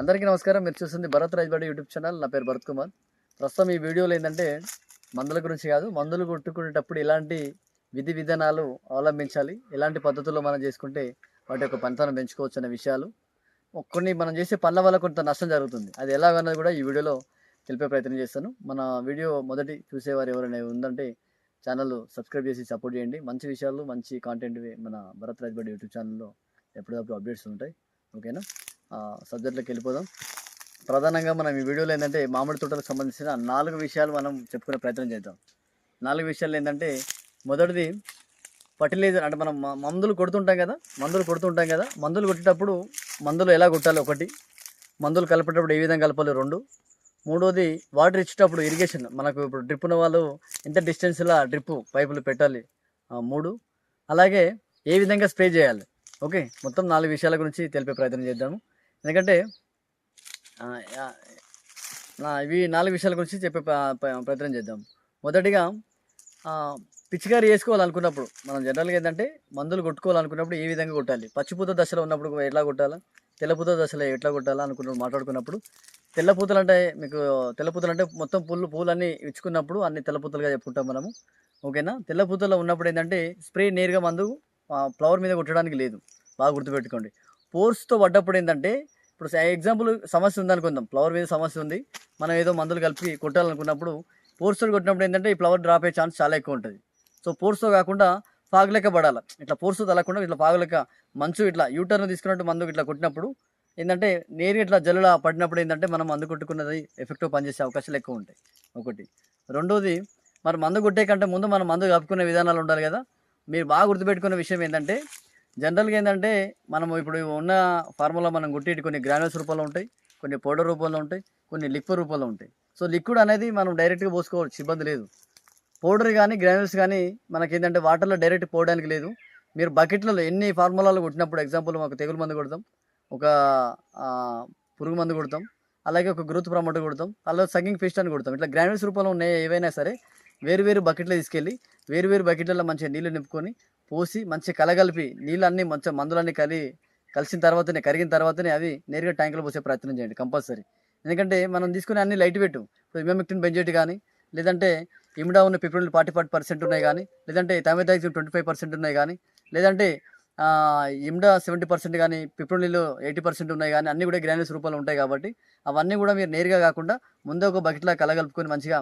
అందరికీ నమస్కారం. మీరు చూస్తుంది భరత్ రాజ్బాడి యూట్యూబ్ ఛానల్. నా పేరు భరత్ కుమార్. ప్రస్తుతం ఈ వీడియోలో ఏంటంటే మందుల గురించి కాదు మందులు కొట్టుకునేటప్పుడు ఎలాంటి విధి విధానాలు అవలంబించాలి ఎలాంటి పద్ధతుల్లో మనం చేసుకుంటే వాటి యొక్క పనితనం పెంచుకోవచ్చు అనే విషయాలు. కొన్ని మనం చేసే పనుల వల్ల కొంత నష్టం జరుగుతుంది. అది ఎలాగన్నది కూడా ఈ వీడియోలో తెలిపే ప్రయత్నం చేస్తాను. మన వీడియో మొదటి చూసేవారు ఎవరైనా ఉందంటే ఛానల్ సబ్స్క్రైబ్ చేసి సపోర్ట్ చేయండి. మంచి విషయాలు మంచి కాంటెంట్ మన భరత్ రాజ్బాడి యూట్యూబ్ ఛానల్లో ఎప్పటికప్పుడు అప్డేట్స్ ఉంటాయి. ఓకేనా? సబ్జెక్ట్లోకి వెళ్ళిపోదాం. ప్రధానంగా మనం ఈ వీడియోలో ఏంటంటే మామిడి తోటలకు సంబంధించిన నాలుగు విషయాలు మనం చెప్పుకునే ప్రయత్నం చేద్దాం. నాలుగు విషయాలు ఏంటంటే మొదటిది ఫర్టిలైజర్ అంటే మనం మ- మందులు కొడుతుంటాం కదా మందులు కొడుతుంటాం కదా మందులు కొట్టేటప్పుడు మందులు ఎలా కొట్టాలి ఒకటి మందులు కలిపేటప్పుడు ఏ విధంగా కలపాలి రెండు మూడోది వాటర్ ఇచ్చేటప్పుడు ఇరిగేషన్ మనకు ఇప్పుడు డ్రిప్ ఉన్న వాళ్ళు ఎంత డిస్టెన్స్లో డ్రిప్ పైపులు పెట్టాలి మూడు అలాగే ఏ విధంగా స్ప్రే చేయాలి ఓకే మొత్తం నాలుగు విషయాల గురించి తెలిపే ప్రయత్నం చేద్దాము. ఎందుకంటే ఇవి నాలుగు విషయాల గురించి చెప్పే ప్ర- ప్ర- ప్రయత్నం చేద్దాం. మొదటిగా ఆ, పిచికారీ వేసుకోవాలనుకున్నప్పుడు మనం జనరల్గా ఏంటంటే మందులు కొట్టుకోవాలనుకున్నప్పుడు ఏ విధంగా కొట్టాలి? పచ్చిపూత దశలో ఉన్నప్పుడు ఎట్లా కొట్టాలా? తెల్లపూత దశలో ఎట్లా కొట్టాలా అనుకున్నప్పుడు మాట్లాడుకున్నప్పుడు తెల్లపూతలు అంటే మీకు తెల్లపూతలు అంటే మొత్తం పూలు పూలన్నీ ఇచ్చుకున్నప్పుడు అన్ని తెల్లపూతలుగా చెప్పుకుంటాం మనము. ఓకేనా? తెల్లపూతలో ఉన్నప్పుడు ఏంటంటే స్ప్రే నేరుగా మందు ఫ్లవర్ మీద కొట్టడానికి లేదు. బాగా గుర్తుపెట్టుకోండి. పోర్స్తో పడ్డప్పుడు ఏంటంటే ఇప్పుడు ఎగ్జాంపుల్ సమస్య ఉందనుకుందాం ఫ్లవర్ మీద సమస్య ఉంది. మనం ఏదో మందులు కలిపి కొట్టాలనుకున్నప్పుడు పోర్స్తో కొట్టినప్పుడు ఏంటంటే ఈ ఫ్లవర్ డ్రాప్ అయ్యే ఛాన్స్ చాలా ఎక్కువ ఉంటుంది. సో పోర్స్తో కాకుండా ఫాగ్ లెక్క పడాలి. ఇట్లా పోర్స్తో తలకుండా ఇట్లా ఫాగ్ లెక్క మంచు ఇట్లా యూటర్న్ తీసుకున్నట్టు మందు ఇట్లా కొట్టినప్పుడు ఏంటంటే నేరుగా ఇట్లా జల్లులా పడినప్పుడు ఏంటంటే మనం మందు కొట్టుకున్నది ఎఫెక్టివ్ పనిచేసే అవకాశాలు ఎక్కువ ఉంటాయి. ఒకటి. రెండోది మరి మందు కొట్టే కంటే ముందు మనం మందు కప్పుకునే విధానాలు ఉండాలి కదా. మీరు బాగా గుర్తుపెట్టుకునే విషయం ఏంటంటే జనరల్గా ఏంటంటే మనం ఇప్పుడు ఉన్న ఫార్ములా మనం కొట్టేటి కొన్ని గ్రానుల్స్ రూపంలో ఉంటాయి కొన్ని పౌడర్ రూపంలో ఉంటాయి కొన్ని లిక్విడ్ రూపంలో ఉంటాయి. సో లిక్విడ్ అనేది మనం డైరెక్ట్గా పోసుకోవచ్చు ఇబ్బంది లేదు. పౌడర్ కానీ గ్రానుల్స్ కానీ మనకి ఏంటంటే వాటర్లో డైరెక్ట్ పోవడానికి లేదు. మీరు బకెట్లలో ఎన్ని ఫార్ములాలు కొట్టినప్పుడు ఎగ్జాంపుల్ ఒక తెగులు మందు కొడతాం ఒక పురుగు మందు కొడతాం అలాగే ఒక గ్రోత్ ప్రమోటర్ కొడతాం అలాగే సగింగ్ ఫిస్ట్ అని కొడతాం. ఇట్లా గ్రానుల్స్ రూపంలో ఉన్నాయి ఏవైనా సరే వేరు వేరు బకెట్లో తీసుకెళ్ళి వేరు వేరు బకెట్లలో మంచిగా నీళ్ళు నింపుకొని పోసి మంచిగా కలగలిపి నీళ్ళన్నీ మంచి మందులన్నీ కలి కలిసిన తర్వాతనే కరిగిన తర్వాతనే అవి నేరుగా ట్యాంకులో పోసే ప్రయత్నం చేయండి కంపల్సరీ. ఎందుకంటే మనం తీసుకునే అన్ని లైట్ పెట్టు ఇప్పుడు ఇమెమిక్టిన్ బెంజెట్ కానీ లేదంటే ఇమిడా ఉన్న పిప్రిల్ ఫార్టీ ఫైవ్ పర్సెంట్ ఉన్నాయి కానీ లేదంటే తమిదాక్సిన్ ట్వంటీ ఫైవ్ పర్సెంట్ ఉన్నాయి కానీ లేదంటే ఇమిడా సెవెంటీ పర్సెంట్ కానీ పిప్రిల్లో ఎయిటీ పర్సెంట్ ఉన్నాయి కానీ అన్నీ కూడా గ్రానుల్స్ రూపంలో ఉంటాయి కాబట్టి అవన్నీ కూడా మీరు నేరుగా కాకుండా ముందే ఒక బకెట్లో కలగలుపుకొని మంచిగా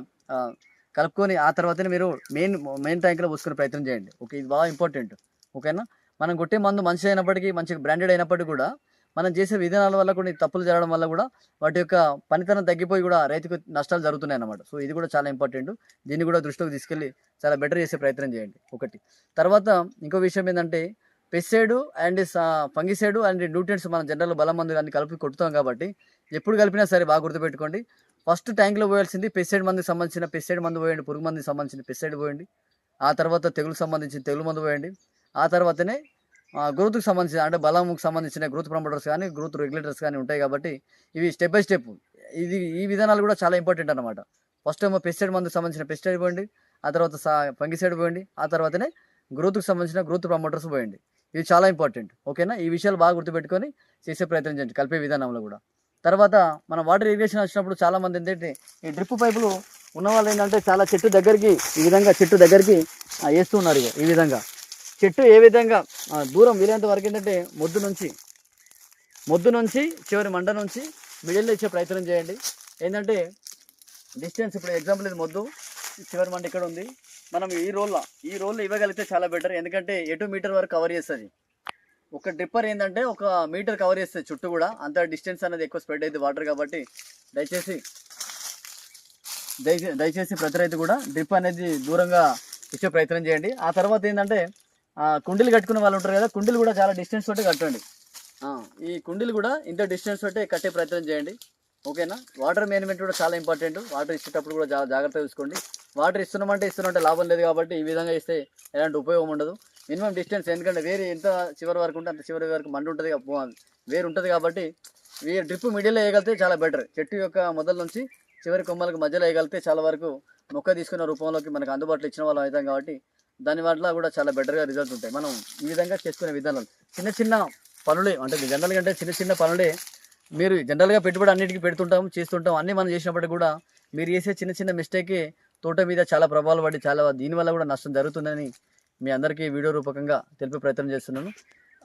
కలుపుకొని ఆ తర్వాతనే మీరు మెయిన్ మెయిన్ ట్యాంక్లో పోసుకునే ప్రయత్నం చేయండి. ఓకే ఇది బాగా ఇంపార్టెంట్ ఓకేనా? మనం కొట్టే మందు మంచిది అయినప్పటికీ మంచి బ్రాండెడ్ అయినప్పటికీ కూడా మనం చేసే విధానాల వల్ల కొన్ని తప్పులు జరగడం వల్ల కూడా వాటి యొక్క పనితనం తగ్గిపోయి కూడా రైతుకు నష్టాలు జరుగుతున్నాయి అన్నమాట. సో ఇది కూడా చాలా ఇంపార్టెంట్ దీన్ని కూడా దృష్టిలోకి తీసుకెళ్ళి చాలా బెటర్ చేసే ప్రయత్నం చేయండి. ఒకటి. తర్వాత ఇంకో విషయం ఏంటంటే pesticide and fungicide and nutrients మనం జనరల్ బలం మందు అన్ని కలిపి కొట్టుతాం కాబట్టి ఎప్పుడు కలిపినా సరే బాగా గుర్తుపెట్టుకోండి. ఫస్ట్ ట్యాంక్లో పోయాల్సింది పెస్టైడ్ మందుకి సంబంధించిన పెస్టైడ్ మందు పోయండి పురుగు మందుకి సంబంధించిన పెస్సైడ్ పోయండి. ఆ తర్వాత తెగులు సంబంధించిన తెగులు మందు పోయండి. ఆ తర్వాతనే గ్రోత్కి సంబంధించిన అంటే బలంకి సంబంధించిన గ్రోత్ ప్రమోటర్స్ కానీ గ్రోత్ రెగ్యులేటర్స్ కానీ ఉంటాయి కాబట్టి ఇవి స్టెప్ బై స్టెప్. ఇది ఈ విధానాలు కూడా చాలా ఇంపార్టెంట్ అనమాట ఫస్ట్ ఏమో పెస్టిసైడ్ మందుకు సంబంధించిన పెస్టిసైడ్ పోయండి. ఆ తర్వాత ఫంగిసైడ్ పోయండి. ఆ తర్వాతనే గ్రోత్కి సంబంధించిన గ్రోత్ ప్రమోటర్స్ పోయండి. ఇది చాలా ఇంపార్టెంట్. ఓకేనా? ఈ విషయాలు బాగా గుర్తుపెట్టుకొని చేసే ప్రయత్నం చేయండి. కలిపే విధానంలో కూడా. తర్వాత మన వాటర్ ఇరిగేషన్ వచ్చినప్పుడు చాలామంది ఏంటంటే ఈ డ్రిప్ పైపులు ఉన్న వాళ్ళు ఏంటంటే చాలా చెట్టు దగ్గరికి ఈ విధంగా చెట్టు దగ్గరికి వేస్తున్నారు వేస్తూ ఉన్నారు ఈ విధంగా. చెట్టు ఏ విధంగా దూరం వీలైనంత వరకు ఏంటంటే మొద్దు నుంచి మొద్దు నుంచి చివరి మండ నుంచి మిడిల్లో ఇచ్చే ప్రయత్నం చేయండి. ఏంటంటే డిస్టెన్స్ ఇప్పుడు ఎగ్జాంపుల్ ఇది మొద్దు చివరి మండ ఇక్కడ ఉంది. మనం ఈ రోల్లో ఈ రోల్లో ఇవ్వగలిగితే చాలా బెటర్ ఎందుకంటే ఎటు మీటర్ వరకు కవర్ చేస్తుంది? ఒక డ్రిప్పర్ ఏంటంటే ఒక మీటర్ కవర్ చేస్తుంది చుట్టూ కూడా అంత డిస్టెన్స్ అనేది ఎక్కువ స్ప్రెడ్ అవుతుంది వాటర్ కాబట్టి దయచేసి దయచేసి దయచేసి ప్రతి రైతు కూడా డ్రిప్ అనేది దూరంగా ఇచ్చే ప్రయత్నం చేయండి. ఆ తర్వాత ఏంటంటే కుండీలు కట్టుకునే వాళ్ళు ఉంటారు కదా కుండీలు కూడా చాలా డిస్టెన్స్ తోటి కట్టండి. ఈ కుండీలు కూడా ఇంత డిస్టెన్స్ తోటి కట్టే ప్రయత్నం చేయండి. ఓకేనా? వాటర్ మేనేజ్మెంట్ కూడా చాలా ఇంపార్టెంట్. వాటర్ ఇచ్చేటప్పుడు కూడా చాలా జాగ్రత్తగా చూసుకోండి. వాటర్ ఇస్తున్నామంటే ఇస్తున్నామంటే లాభం లేదు కాబట్టి ఈ విధంగా ఇస్తే ఎలాంటి ఉపయోగం ఉండదు. మినిమం డిస్టెన్స్ ఎందుకంటే వేరే ఎంత చివరి వరకు ఉంటే అంత చివరి వరకు మండు ఉంటుంది వేరు ఉంటుంది కాబట్టి వే డ్రిప్ మిడిల్లో వేయగలిగితే చాలా బెటర్ చెట్టు యొక్క మొదల నుంచి చివరి కొమ్మలకు మధ్యలో వేయగలిగితే చాలా వరకు మొక్క తీసుకున్న రూపంలోకి మనకు అందుబాటులో ఇచ్చిన వాళ్ళం అవుతాం కాబట్టి దాని వల్ల కూడా చాలా బెటర్గా రిజల్ట్ ఉంటాయి. మనం ఈ విధంగా చేసుకునే విధానం చిన్న చిన్న పనులే అంటే జనరల్గా అంటే చిన్న చిన్న పనులే మీరు జనరల్గా పెట్టుబడి అన్నిటికీ పెడుతుంటాం చేస్తుంటాం అన్నీ మనం చేసినప్పటికీ కూడా మీరు చేసే చిన్న చిన్న మిస్టేకే తోట మీద చాలా ప్రభావాలు పడి చాలా దీనివల్ల కూడా నష్టం జరుగుతుందని మీ అందరికీ వీడియో రూపకంగా తెలిపే ప్రయత్నం చేస్తున్నాను.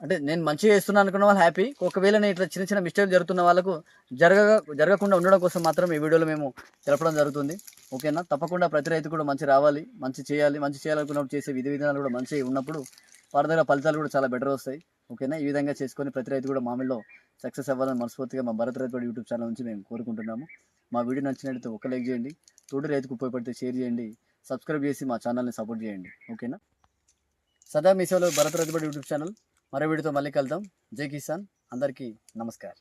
అంటే నేను మంచిగా చేస్తున్నాను అనుకున్న వాళ్ళు హ్యాపీ ఒకవేళ నేను ఇట్లా చిన్న చిన్న మిస్టేక్ జరుగుతున్న వాళ్ళకు జరగ జరగకుండా ఉండడం కోసం మాత్రం ఈ వీడియోలో మేము తెలపడం జరుగుతుంది. ఓకేనా? తప్పకుండా ప్రతి రైతు కూడా మంచి రావాలి మంచి చేయాలి మంచి చేయాలనుకున్నప్పుడు చేసే విధి విధానాలు కూడా మంచి ఉన్నప్పుడు వారి దగ్గర ఫలితాలు కూడా చాలా బెటర్ వస్తాయి. ఓకేనా? ఈ విధంగా చేసుకొని ప్రతి రైతు కూడా మామిడిలో సక్సెస్ అవ్వాలని మనస్ఫూర్తిగా మా భరత్ రైతు యూట్యూబ్ ఛానల్ నుంచి మేము కోరుకుంటున్నాము. మా వీడియో నచ్చినట్లయితే ఒక లైక్ చేయండి. తోటి రైతుకు ఉపయోగపడితే షేర్ చేయండి. సబ్స్క్రైబ్ చేసి మా ఛానల్ని సపోర్ట్ చేయండి. ఓకేనా? సదా మీ సేవలో భరత్ రైతుబడి యూట్యూబ్ ఛానల్. మరో వీడియోతో మళ్ళీ కలుద్దాం. జై కిసాన్. అందరికీ నమస్కారం.